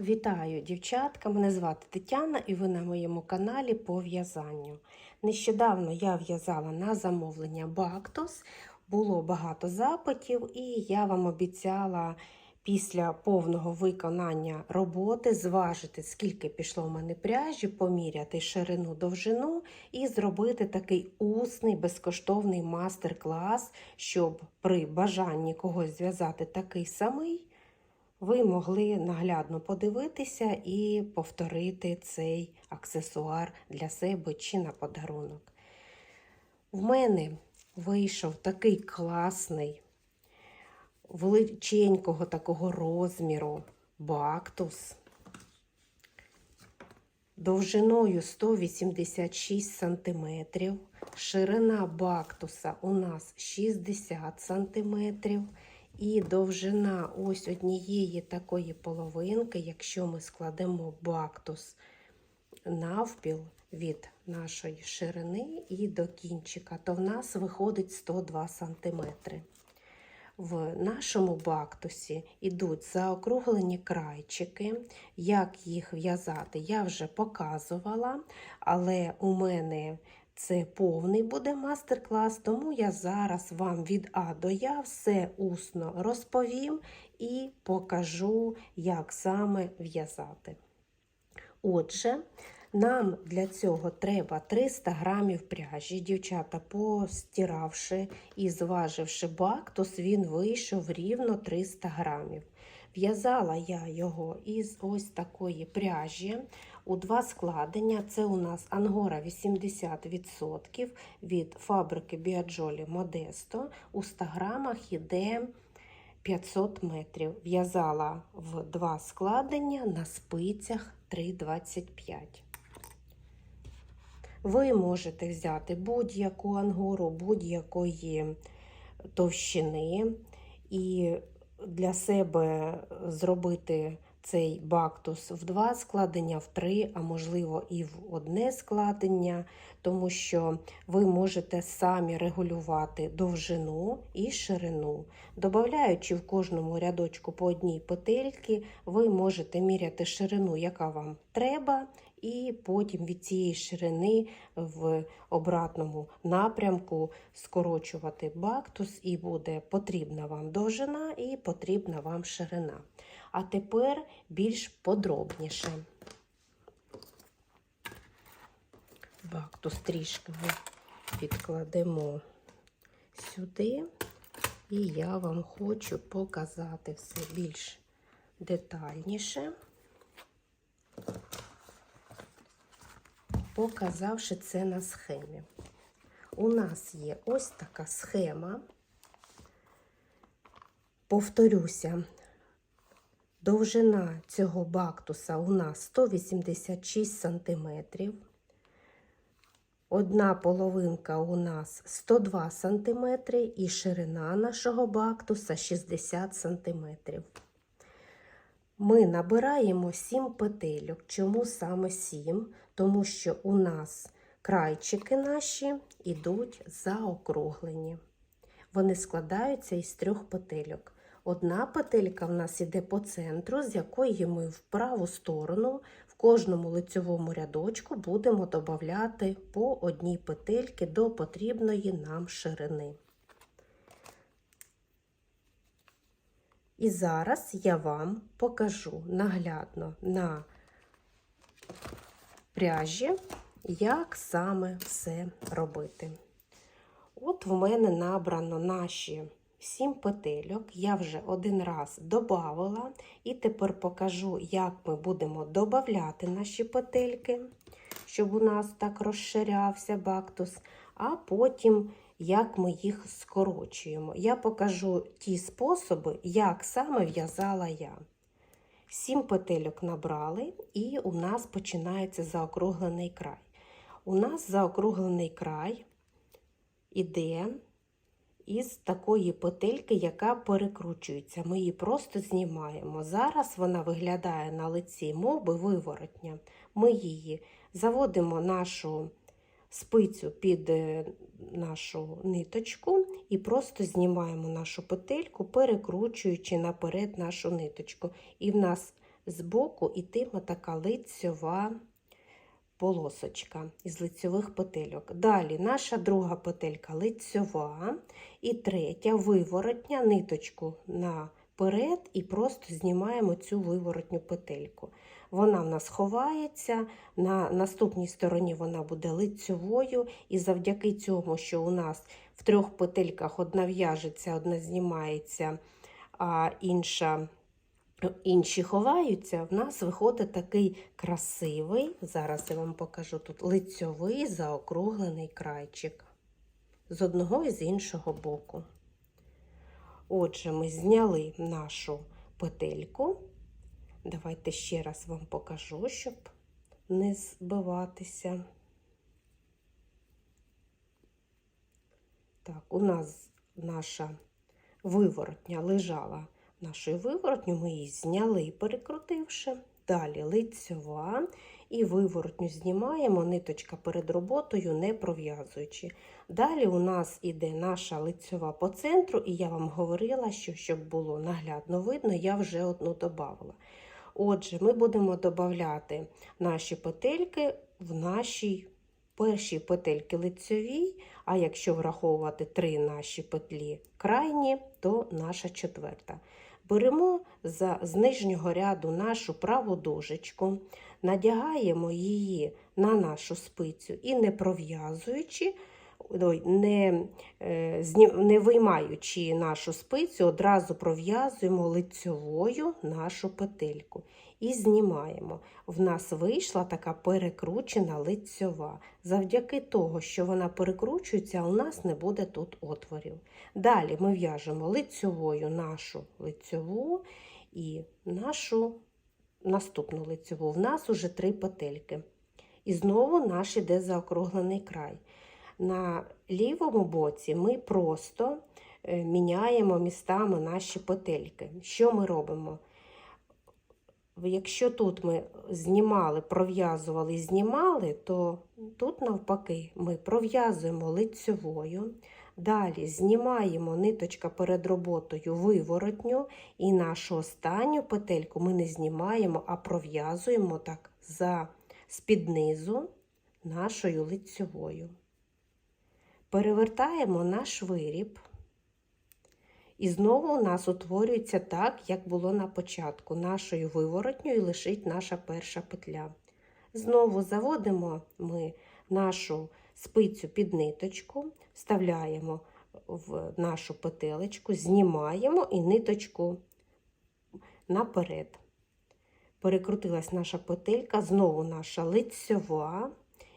Вітаю, дівчатка! Мене звати Тетяна і ви на моєму каналі по в'язанню. Нещодавно я в'язала на замовлення Бактос, було багато запитів, і я вам обіцяла після повного виконання роботи зважити, скільки пішло в мене пряжі, поміряти ширину довжину і зробити такий усний безкоштовний мастер-клас, щоб при бажанні когось зв'язати такий самий ви могли наглядно подивитися і повторити цей аксесуар для себе чи на подарунок. В мене вийшов такий класний, величенького такого розміру бактус. Довжиною 186 см, ширина бактуса у нас 60 см, і довжина ось однієї такої половинки, якщо ми складемо бактус навпіл від нашої ширини і до кінчика, то в нас виходить 102 см. В нашому бактусі йдуть заокруглені крайчики. Як їх в'язати, я вже показувала, але у мене це повний буде мастер-клас, тому я зараз вам від А до Я все усно розповім і покажу, як саме в'язати. Отже, нам для цього треба 300 грамів пряжі. Дівчата, постиравши і зваживши бактус, він вийшов рівно 300 грамів. В'язала я його із ось такої пряжі у два складення. Це у нас ангора 80% від фабрики Біаджолі Модесто. У 100 грамах іде 500 метрів. В'язала в два складення на спицях 3,25. Ви можете взяти будь-яку ангору, будь-якої товщини і для себе зробити цей бактус в два складення, в три, а можливо і в одне складення, тому що ви можете самі регулювати довжину і ширину. Додаючи в кожному рядочку по одній петельки, ви можете міряти ширину, яка вам треба, і потім від цієї ширини в обратному напрямку скорочувати бактус, і буде потрібна вам довжина і потрібна вам ширина. А тепер більш подробніше. Бактус трішки ми відкладемо сюди, і я вам хочу показати все більш детальніше. показавши це на схемі. У нас є ось така схема. Повторюся, довжина цього бактуса у нас 186 см. Одна половинка у нас 102 см і ширина нашого бактуса 60 см. Ми набираємо 7 петельок. Чому саме 7? Тому що у нас крайчики наші йдуть заокруглені. Вони складаються із трьох петельок. Одна петелька в нас йде по центру, з якої ми в праву сторону в кожному лицьовому рядочку будемо додати по одній петельки до потрібної нам ширини. І зараз я вам покажу наглядно на пряжі, як саме все робити. От в мене набрано наші 7 петельок, я вже один раз додавала, і тепер покажу, як ми будемо додати наші петельки, щоб у нас так розширявся бактус, а потім як ми їх скорочуємо. Я покажу ті способи, як саме в'язала я. Сім петельок набрали, і у нас починається заокруглений край. У нас заокруглений край іде із такої петельки, яка перекручується. Ми її просто знімаємо. Зараз вона виглядає на лиці моби виворотня. Ми її заводимо нашу спицю під е, нашу ниточку і просто знімаємо нашу петельку, перекручуючи наперед нашу ниточку. І в нас збоку ітиме така лицьова полосочка із лицьових петельок. Далі наша друга петелька лицьова і третя виворотня ниточку наперед і просто знімаємо цю виворотню петельку. Вона в нас ховається, на наступній стороні вона буде лицьовою, і завдяки цьому, що у нас в трьох петельках одна в'яжеться, одна знімається, а інша інші ховаються, в нас виходить такий красивий, зараз я вам покажу тут лицьовий заокруглений крайчик з одного і з іншого боку. Отже, ми зняли нашу петельку. Давайте ще раз вам покажу, щоб не збиватися. Так, у нас наша виворотня лежала нашою виворотню, ми її зняли, перекрутивши. Далі лицьова і виворотню знімаємо, ниточка перед роботою, не пров'язуючи. Далі у нас іде наша лицьова по центру, і я вам говорила, що щоб було наглядно видно, я вже одну додавала. Отже, ми будемо додати наші петельки в нашій першій петельки лицьовій, а якщо враховувати три наші петлі крайні, то наша четверта. Беремо за, з нижнього ряду нашу праву дужечку, надягаємо її на нашу спицю і не пров'язуючи, не, е, не виймаючи нашу спицю, одразу пров'язуємо лицьовою нашу петельку і знімаємо. В нас вийшла така перекручена лицьова. Завдяки того, що вона перекручується, у нас не буде тут отворів. Далі ми в'яжемо лицьовою нашу лицьову і нашу наступну лицьову. В нас уже три петельки. І знову наш іде заокруглений край. На лівому боці ми просто е, міняємо містами наші петельки. Що ми робимо? Якщо тут ми знімали, пров'язували знімали, то тут навпаки ми пров'язуємо лицьовою, далі знімаємо ниточка перед роботою виворотню, і нашу останню петельку ми не знімаємо, а пров'язуємо так за з-під нашою лицьовою. Перевертаємо наш виріб. І знову у нас утворюється так, як було на початку. Нашою виворотньою лишить наша перша петля. Знову заводимо ми нашу спицю під ниточку, вставляємо в нашу петелечку, знімаємо і ниточку наперед. Перекрутилась наша петелька, знову наша лицьова.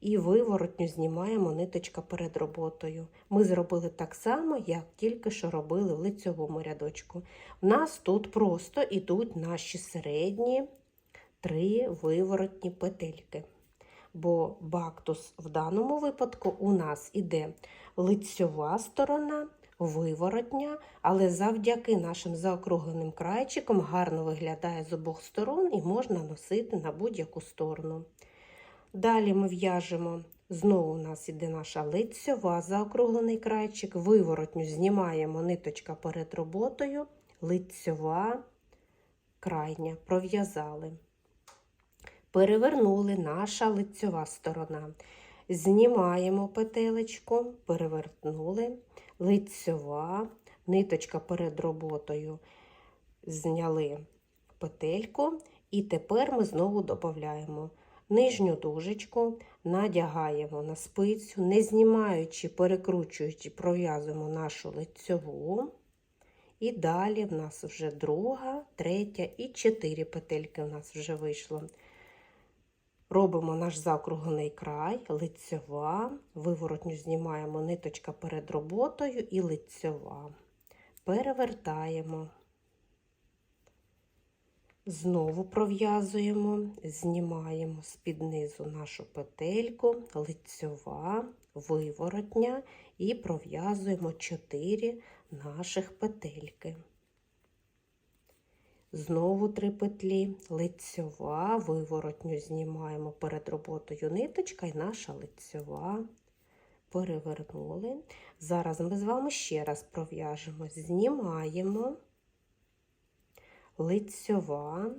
І виворотню знімаємо ниточка перед роботою. Ми зробили так само, як тільки що робили в лицьовому рядочку. У нас тут просто йдуть наші середні три виворотні петельки. Бо бактус в даному випадку у нас іде лицьова сторона, виворотня, але завдяки нашим заокругленим крайчикам гарно виглядає з обох сторон і можна носити на будь-яку сторону. Далі ми в'яжемо, знову у нас іде наша лицьова, заокруглений крайчик, виворотню знімаємо ниточка перед роботою, лицьова, крайня, пров'язали. Перевернули наша лицьова сторона. Знімаємо петелечку, перевернули, лицьова, ниточка перед роботою, зняли петельку, і тепер ми знову додаємо нижню дужечку надягаємо на спицю, не знімаючи, перекручуючи, пров'язуємо нашу лицьову. І далі в нас вже друга, третя і чотири петельки у нас вже вийшло. Робимо наш закруглений край, лицьова, виворотню знімаємо ниточка перед роботою і лицьова. Перевертаємо. Знову пров'язуємо, знімаємо з-під низу нашу петельку, лицьова, виворотня і пров'язуємо 4 наших петельки. Знову три петлі, лицьова, виворотню знімаємо перед роботою ниточка і наша лицьова. Перевернули. Зараз ми з вами ще раз пров'яжемо, знімаємо лицьова,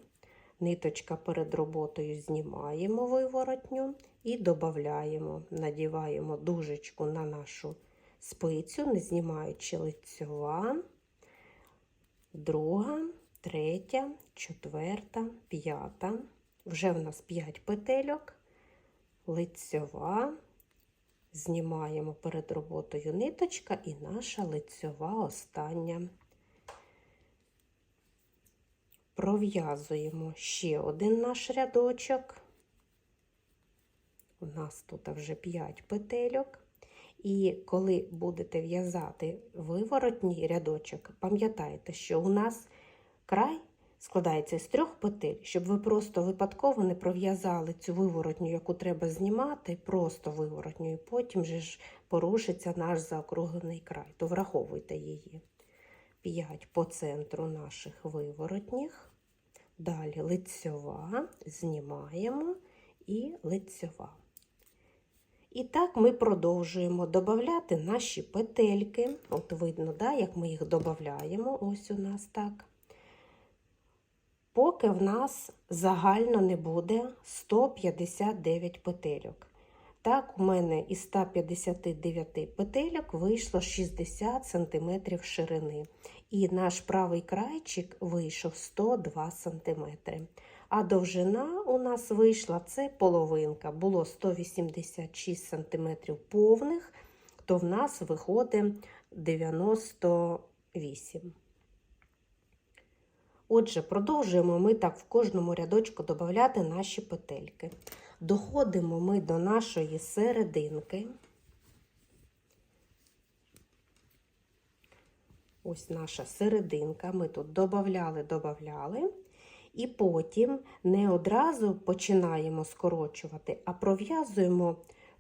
Ниточка перед роботою знімаємо виворотню і додаємо, надіваємо дужечку на нашу спицю, не знімаючи лицьова, друга, третя, четверта, п'ята. Вже в нас 5 петельок, лицьова, знімаємо перед роботою ниточка і наша лицьова остання. Пров'язуємо ще один наш рядочок. У нас тут вже 5 петельок. І коли будете в'язати виворотній рядочок, пам'ятайте, що у нас край складається з трьох петель, щоб ви просто випадково не пров'язали цю виворотню, яку треба знімати, просто виворотню, і потім же ж порушиться наш заокруглений край, то враховуйте її. 5 по центру наших виворотніх. Далі лицьова, знімаємо і лицьова. І так ми продовжуємо додати наші петельки. От видно, да, як ми їх додаємо. Ось у нас так. Поки в нас загально не буде 159 петельок. Так, у мене із 159 петельок вийшло 60 см ширини. І наш правий крайчик вийшов 102 см. А довжина у нас вийшла це половинка. Було 186 см повних, то в нас виходить 98 Отже, продовжуємо ми так в кожному рядочку додати наші петельки. Доходимо ми до нашої серединки. Ось наша серединка. Ми тут додавали, додавали. І потім не одразу починаємо скорочувати, а пров'язуємо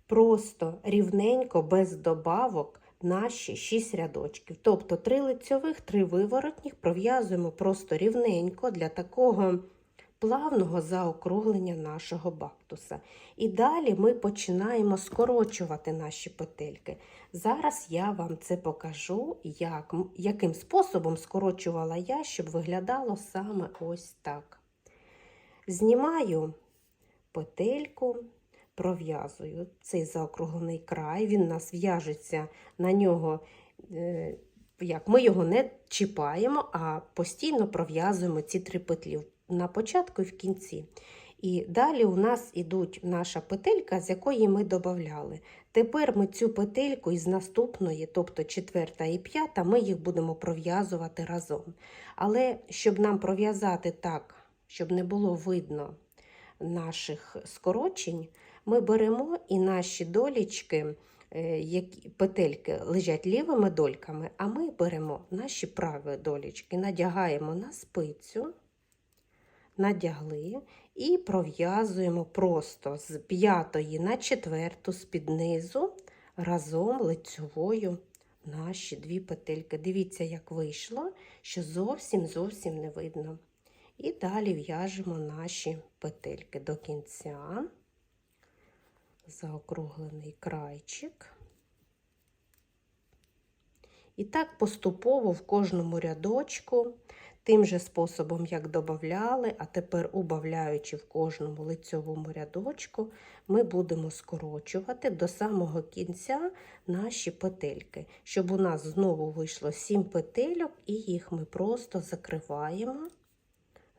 просто рівненько, без добавок наші 6 рядочків. Тобто 3 лицьових, 3 виворотніх пров'язуємо просто рівненько для такого плавного заокруглення нашого бактуса. І далі ми починаємо скорочувати наші петельки. Зараз я вам це покажу, як, яким способом скорочувала я, щоб виглядало саме ось так. Знімаю петельку, пров'язую цей заокруглений край, він нас в'яжеться на нього. е, Як ми його не чіпаємо, а постійно пров'язуємо ці три петлі на початку і в кінці. І далі у нас ідуть наша петелька, з якої ми додавали. Тепер ми цю петельку із наступної, тобто четверта і п'ята, ми їх будемо пров'язувати разом. Але щоб нам пров'язати так, щоб не було видно наших скорочень, ми беремо і наші долічки, е, які петельки лежать лівими дольками, а ми беремо наші праві долічки, надягаємо на спицю надягли і пров'язуємо просто з п'ятої на четверту з-під низу разом лицьовою наші дві петельки. Дивіться, як вийшло, що зовсім зовсім не видно. І далі в'яжемо наші петельки до кінця, заокруглений крайчик. І так поступово в кожному рядочку Тим же способом, як додавали, а тепер убавляючи в кожному лицьовому рядочку, ми будемо скорочувати до самого кінця наші петельки, щоб у нас знову вийшло 7 петельок, і їх ми просто закриваємо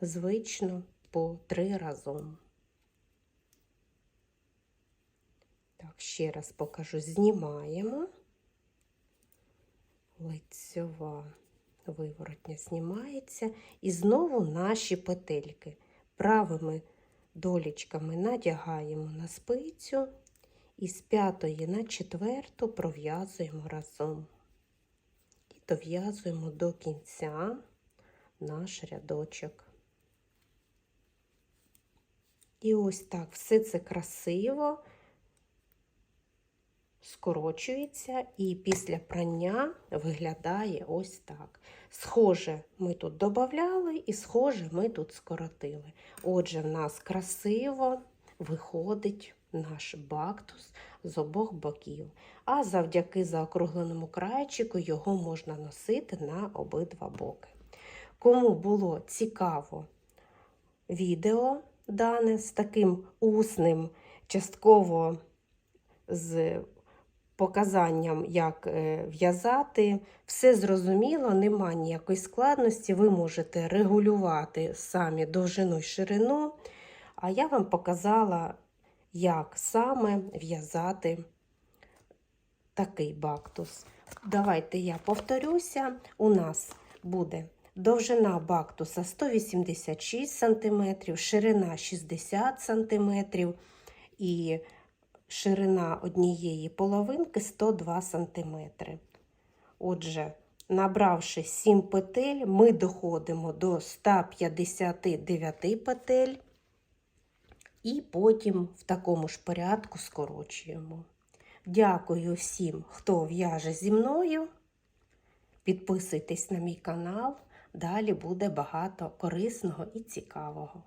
звично по 3 разом. Так, ще раз покажу: знімаємо. Лицьова виворотня знімається. І знову наші петельки. Правими долічками надягаємо на спицю і з п'ятої на четверту пров'язуємо разом. І дов'язуємо до кінця наш рядочок. І ось так все це красиво скорочується і після прання виглядає ось так. Схоже, ми тут додавали і схоже, ми тут скоротили. Отже, в нас красиво виходить наш бактус з обох боків. А завдяки заокругленому крайчику його можна носити на обидва боки. Кому було цікаво відео дане з таким усним, частково з показанням, як е, в'язати. Все зрозуміло, нема ніякої складності. Ви можете регулювати самі довжину й ширину. А я вам показала, як саме в'язати такий бактус. Давайте я повторюся. У нас буде довжина бактуса 186 см, ширина 60 см і ширина однієї половинки 102 см. Отже, набравши 7 петель, ми доходимо до 159 петель. І потім в такому ж порядку скорочуємо. Дякую всім, хто в'яже зі мною. Підписуйтесь на мій канал, далі буде багато корисного і цікавого.